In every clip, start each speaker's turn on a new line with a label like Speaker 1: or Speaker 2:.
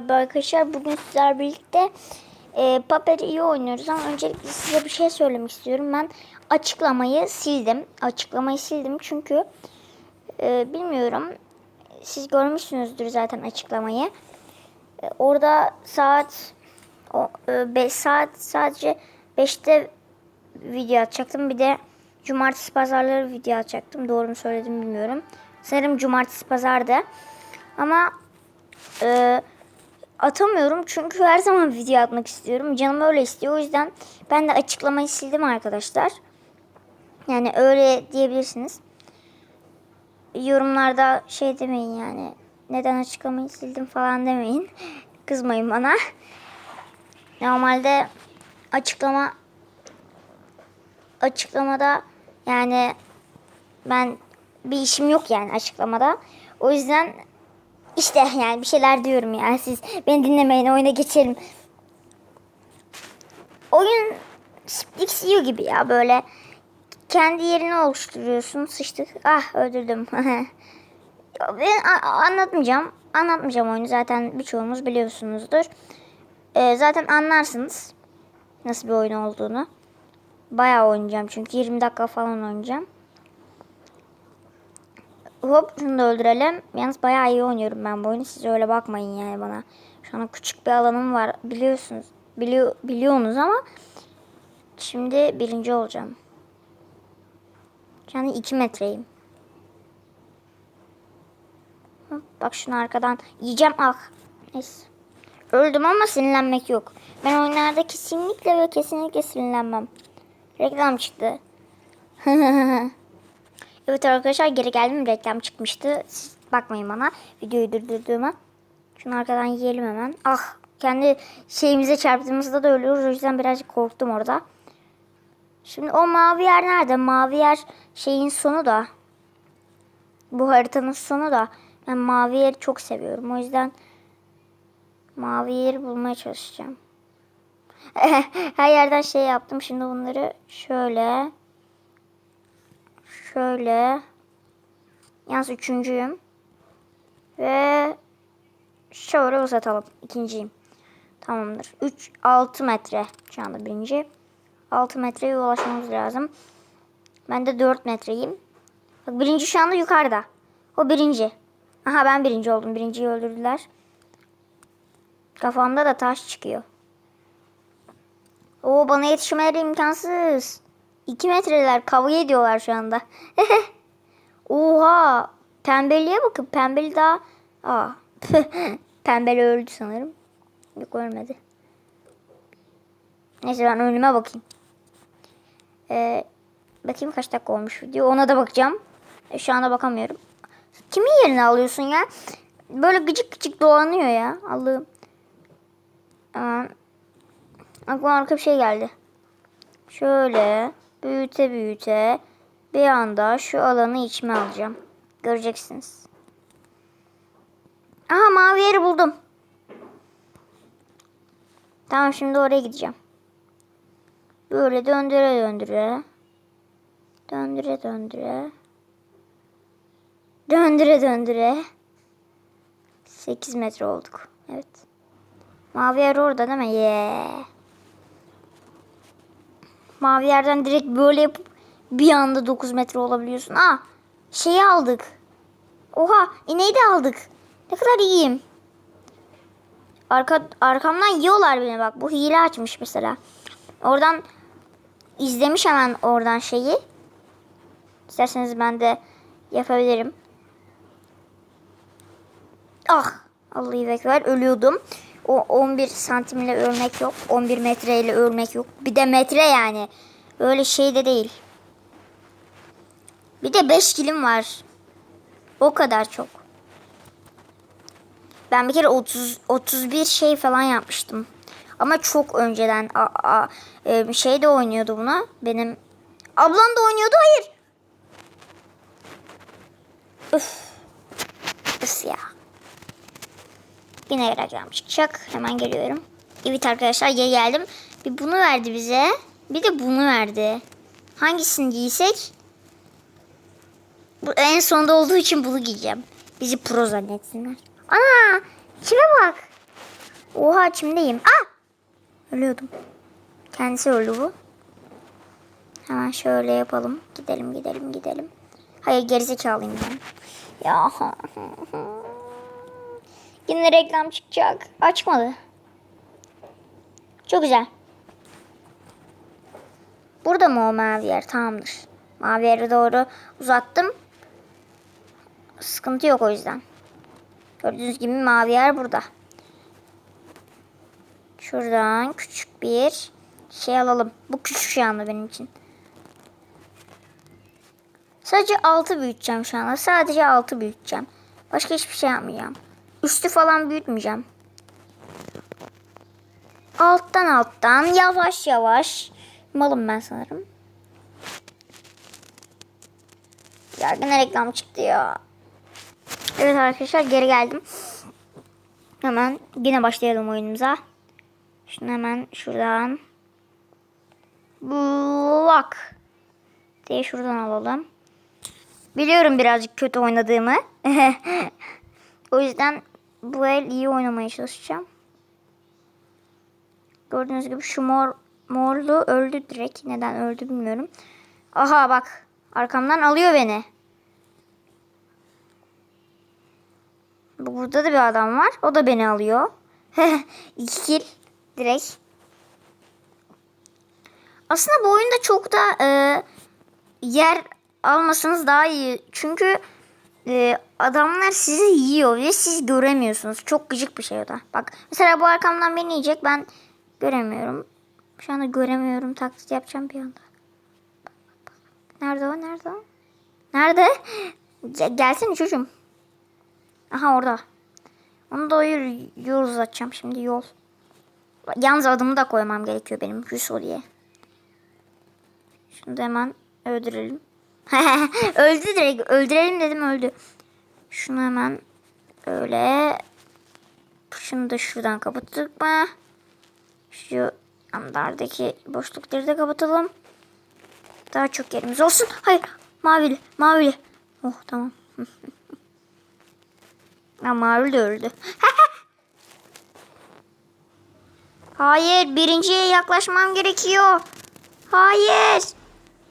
Speaker 1: Merhaba arkadaşlar. Bugün sizler birlikte e, Paper iyi oynuyoruz ama öncelikle size bir şey söylemek istiyorum. Ben açıklamayı sildim. Açıklamayı sildim çünkü e, bilmiyorum. Siz görmüşsünüzdür zaten açıklamayı. E, orada saat o, 5 saat sadece 5'te video atacaktım. Bir de cumartesi pazarları video atacaktım. Doğru mu söyledim bilmiyorum. Sanırım cumartesi pazardı. Ama e, atamıyorum çünkü her zaman video atmak istiyorum. Canım öyle istiyor. O yüzden ben de açıklamayı sildim arkadaşlar. Yani öyle diyebilirsiniz. Yorumlarda şey demeyin yani. Neden açıklamayı sildim falan demeyin. Kızmayın bana. Normalde açıklama açıklamada yani ben bir işim yok yani açıklamada. O yüzden işte yani bir şeyler diyorum yani siz beni dinlemeyin oyuna geçelim. Oyun Split gibi ya böyle kendi yerini oluşturuyorsun sıçtık ah öldürdüm. ben anlatmayacağım anlatmayacağım oyunu zaten birçoğunuz biliyorsunuzdur. Ee, zaten anlarsınız nasıl bir oyun olduğunu. Bayağı oynayacağım çünkü 20 dakika falan oynayacağım. Hop şunu da öldürelim. Yalnız bayağı iyi oynuyorum ben bu oyunu. Siz öyle bakmayın yani bana. Şu an küçük bir alanım var. Biliyorsunuz. Biliyor, biliyorsunuz ama şimdi birinci olacağım. Yani 2 metreyim. Hop, Bak şunu arkadan yiyeceğim. Ah. Neyse. Öldüm ama sinirlenmek yok. Ben oyunlarda kesinlikle ve kesinlikle sinirlenmem. Reklam çıktı. evet arkadaşlar geri geldim. Reklam çıkmıştı. Siz bakmayın bana. Videoyu durdurduğuma. Şunu arkadan yiyelim hemen. Ah kendi şeyimize çarptığımızda da ölüyoruz. O yüzden birazcık korktum orada. Şimdi o mavi yer nerede? Mavi yer şeyin sonu da. Bu haritanın sonu da. Ben mavi yeri çok seviyorum. O yüzden mavi yeri bulmaya çalışacağım. Her yerden şey yaptım. Şimdi bunları şöyle şöyle yalnız üçüncüyüm ve şöyle uzatalım. İkinciyim. Tamamdır. 3 6 metre şu anda birinci. 6 metreye ulaşmamız lazım. Ben de 4 metreyim. Bak birinci şu anda yukarıda. O birinci. Aha ben birinci oldum. Birinciyi öldürdüler. Kafamda da taş çıkıyor. Oo bana yetişmeleri imkansız. 2 metreler kavga ediyorlar şu anda. Oha. Pembeliğe bakın. Pembeli daha... Aa. Pembeli öldü sanırım. Yok ölmedi. Neyse ben önüme bakayım. Ee, bakayım kaç dakika olmuş video. Ona da bakacağım. E, şu anda bakamıyorum. Kimin yerini alıyorsun ya? Böyle gıcık gıcık dolanıyor ya. Allah'ım. Tamam. Aklıma arka bir şey geldi. Şöyle büyüte büyüte bir anda şu alanı içime alacağım. Göreceksiniz. Aha mavi yeri buldum. Tamam şimdi oraya gideceğim. Böyle döndüre döndüre. Döndüre döndüre. Döndüre döndüre. 8 metre olduk. Evet. Mavi yer orada değil mi? Yeah. Mavi yerden direkt böyle yapıp bir anda 9 metre olabiliyorsun. Aa şeyi aldık. Oha ineği de aldık. Ne kadar iyiyim. Arka, arkamdan yiyorlar beni bak. Bu hile açmış mesela. Oradan izlemiş hemen oradan şeyi. İsterseniz ben de yapabilirim. Ah Allah'ı ekber ölüyordum. O 11 santimle ölmek yok. 11 metreyle ölmek yok. Bir de metre yani. Öyle şey de değil. Bir de 5 kilim var. O kadar çok. Ben bir kere 30 31 şey falan yapmıştım. Ama çok önceden a, a, e, şey de oynuyordu buna. Benim ablam da oynuyordu. Hayır. Üf. Üf ya. Yine reklam çıkacak. Hemen geliyorum. Evet arkadaşlar geri geldim. Bir bunu verdi bize. Bir de bunu verdi. Hangisini giysek? Bu en sonda olduğu için bunu giyeceğim. Bizi pro zannetsinler. Ana! Kime bak? Oha içimdeyim. Ah! Ölüyordum. Kendisi öldü bu. Hemen şöyle yapalım. Gidelim gidelim gidelim. Hayır gerizekalıyım ben. Ya. Yine reklam çıkacak. Açmadı. Çok güzel. Burada mı o mavi yer? Tamamdır. Mavi yere doğru uzattım. Sıkıntı yok o yüzden. Gördüğünüz gibi mavi yer burada. Şuradan küçük bir şey alalım. Bu küçük şu anda benim için. Sadece 6 büyüteceğim şu anda. Sadece 6 büyüteceğim. Başka hiçbir şey yapmayacağım. Üstü falan büyütmeyeceğim. Alttan alttan yavaş yavaş. Malım ben sanırım. Ya gene reklam çıktı ya. Evet arkadaşlar geri geldim. Hemen yine başlayalım oyunumuza. Şunu hemen şuradan. Block. diye şuradan alalım. Biliyorum birazcık kötü oynadığımı. o yüzden bu el iyi oynamaya çalışacağım. Gördüğünüz gibi şu mor morlu öldü direkt. Neden öldü bilmiyorum. Aha bak. Arkamdan alıyor beni. Bu- Burada da bir adam var. O da beni alıyor. İki kill. Direkt. Aslında bu oyunda çok da e, yer almasanız daha iyi. Çünkü e, adamlar sizi yiyor ve siz göremiyorsunuz. Çok gıcık bir şey o da. Bak mesela bu arkamdan beni yiyecek. Ben göremiyorum. Şu anda göremiyorum. Taklit yapacağım bir anda. Nerede o? Nerede o? Nerede? Ge- Gelsene çocuğum. Aha orada. Onu da yol uzatacağım şimdi yol. Yalnız adımı da koymam gerekiyor benim Hüso diye. Şunu da hemen öldürelim. öldü direkt. Öldürelim dedim öldü. Şunu hemen öyle. Şunu da şuradan kapattık mı? Şu andardaki boşlukları da kapatalım. Daha çok yerimiz olsun. Hayır. Mavili. Mavili. Oh tamam. Ha, mavi de öldü. Hayır. Birinciye yaklaşmam gerekiyor. Hayır.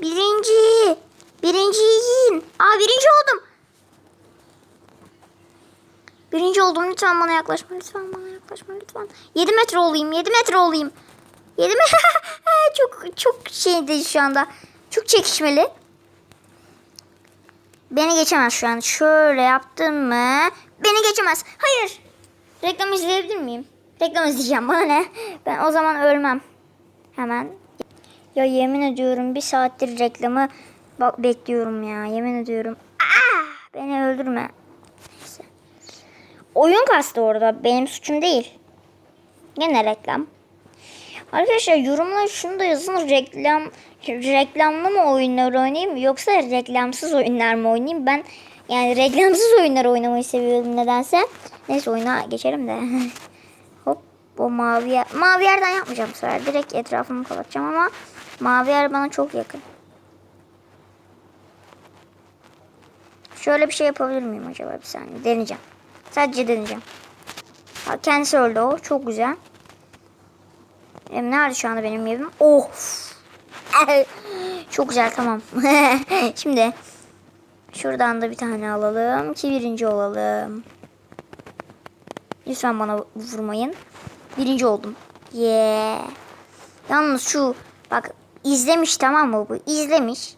Speaker 1: Birinci. Birinciyim. Aa birinci oldum. Birinci oldum. Lütfen bana yaklaşma. Lütfen bana yaklaşma. Lütfen. 7 metre olayım. 7 metre olayım. 7 metre. çok çok şeydi şu anda. Çok çekişmeli. Beni geçemez şu an. Şöyle yaptım mı? Beni geçemez. Hayır. Reklam izleyebilir miyim? Reklam izleyeceğim. Bana ne? Ben o zaman ölmem. Hemen. Ya yemin ediyorum bir saattir reklamı bak bekliyorum ya. Yemin ediyorum. Aa, beni öldürme. Neyse. Oyun kastı orada. Benim suçum değil. Gene reklam. Arkadaşlar yorumlar şunu da yazın. Reklam reklamlı mı oyunlar oynayayım yoksa reklamsız oyunlar mı oynayayım? Ben yani reklamsız oyunlar oynamayı seviyorum nedense. Neyse oyuna geçelim de. Hop o mavi yer. Mavi yerden yapmayacağım bu sefer. Direkt etrafımı kapatacağım ama mavi yer bana çok yakın. Şöyle bir şey yapabilir miyim acaba bir saniye? Deneyeceğim. Sadece deneyeceğim. Ha, kendisi öldü o. Çok güzel. Em, nerede şu anda benim evim? Oh. Çok güzel tamam. Şimdi şuradan da bir tane alalım ki birinci olalım. Lütfen bana vurmayın. Birinci oldum. Yeah. Yalnız şu bak izlemiş tamam mı bu? İzlemiş.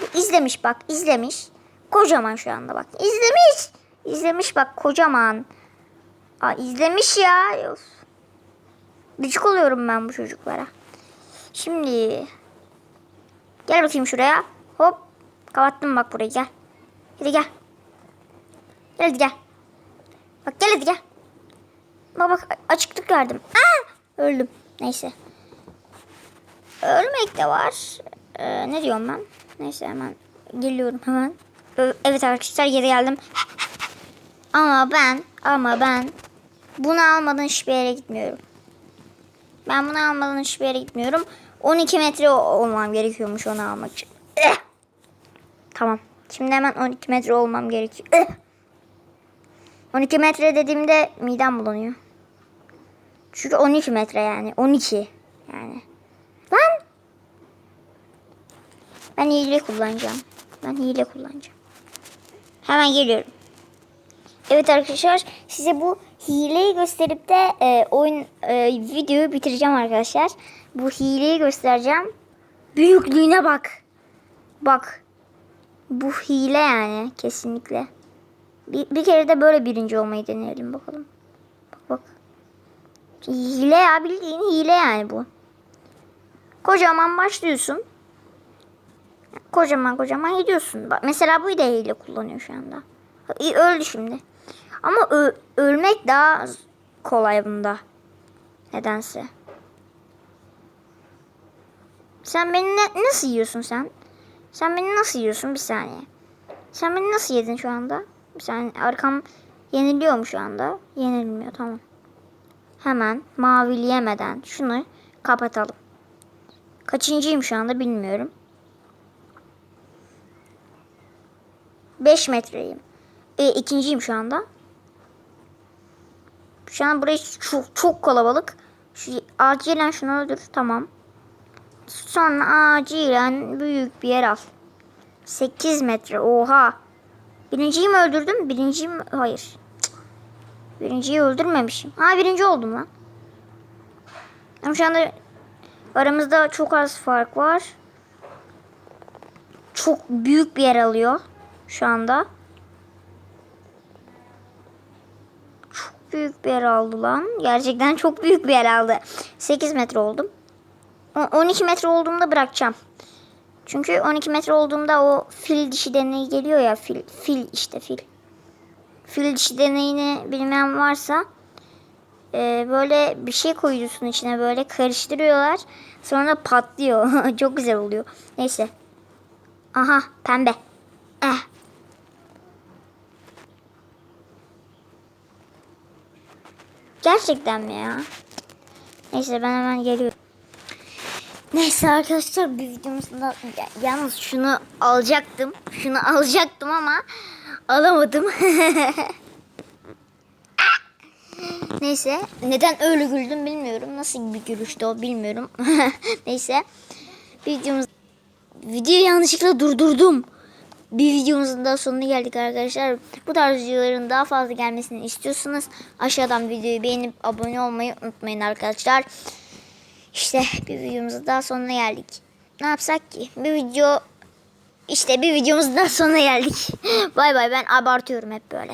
Speaker 1: Bu izlemiş bak izlemiş. Kocaman şu anda bak. İzlemiş. İzlemiş bak kocaman. Aa, izlemiş ya. Gıcık oluyorum ben bu çocuklara. Şimdi gel bakayım şuraya. Hop. Kapattım bak burayı gel. Hadi gel. Gel hadi gel. Bak gel hadi gel. Bak bak açıklık verdim. Aa, öldüm. Neyse. Ölmek de var. Ee, ne diyorum ben? Neyse hemen geliyorum hemen. Evet arkadaşlar geri geldim. ama ben ama ben bunu almadan hiçbir yere gitmiyorum. Ben bunu almadan hiçbir yere gitmiyorum. 12 metre olmam gerekiyormuş onu almak için. Eh! Tamam. Şimdi hemen 12 metre olmam gerekiyor. Eh! 12 metre dediğimde midem bulanıyor. Çünkü 12 metre yani. 12 yani. Lan! Ben hile kullanacağım. Ben hile kullanacağım. Hemen geliyorum. Evet arkadaşlar size bu hileyi gösterip de e, oyun e, videoyu bitireceğim arkadaşlar. Bu hileyi göstereceğim. Büyüklüğüne bak. Bak. Bu hile yani kesinlikle. Bir, bir kere de böyle birinci olmayı deneyelim bakalım. Bak bak. Hile ya bildiğin hile yani bu. Kocaman başlıyorsun. Kocaman kocaman gidiyorsun. Bak mesela bu da hile kullanıyor şu anda. Öldü şimdi. Ama ölmek daha kolay bunda. Nedense. Sen beni ne- nasıl yiyorsun sen? Sen beni nasıl yiyorsun? Bir saniye. Sen beni nasıl yedin şu anda? Bir saniye. Arkam yeniliyor mu şu anda? Yenilmiyor tamam. Hemen mavileyemeden şunu kapatalım. Kaçıncıyım şu anda bilmiyorum. 5 metreyim. E, ikinciyim şu anda. Şu an burası çok, çok kalabalık. Şu, acilen şunu öldür. Tamam. Sonra acilen büyük bir yer al. 8 metre. Oha. Birinciyi mi öldürdüm? Birinciyi mi? Hayır. Birinciyi öldürmemişim. Ha birinci oldum lan. Ama şu anda aramızda çok az fark var. Çok büyük bir yer alıyor şu anda. Çok büyük bir yer aldı lan. Gerçekten çok büyük bir yer aldı. 8 metre oldum. O- 12 metre olduğumda bırakacağım. Çünkü 12 metre olduğumda o fil dişi deneyi geliyor ya. Fil, fil işte fil. Fil dişi deneyini bilmeyen varsa e, böyle bir şey koyuyorsun içine böyle karıştırıyorlar. Sonra patlıyor. Çok güzel oluyor. Neyse. Aha pembe. Eh. Gerçekten mi ya? Neyse ben hemen geliyorum. Neyse arkadaşlar bir videomuzda ya- yalnız şunu alacaktım. Şunu alacaktım ama alamadım. Neyse neden öyle güldüm bilmiyorum. Nasıl bir gülüştü o bilmiyorum. Neyse videomuz videoyu yanlışlıkla durdurdum. Bir videomuzun daha sonuna geldik arkadaşlar. Bu tarz videoların daha fazla gelmesini istiyorsanız aşağıdan videoyu beğenip abone olmayı unutmayın arkadaşlar. İşte bir videomuzun daha sonuna geldik. Ne yapsak ki? Bir video işte bir videomuzun daha sonuna geldik. bay bay ben abartıyorum hep böyle.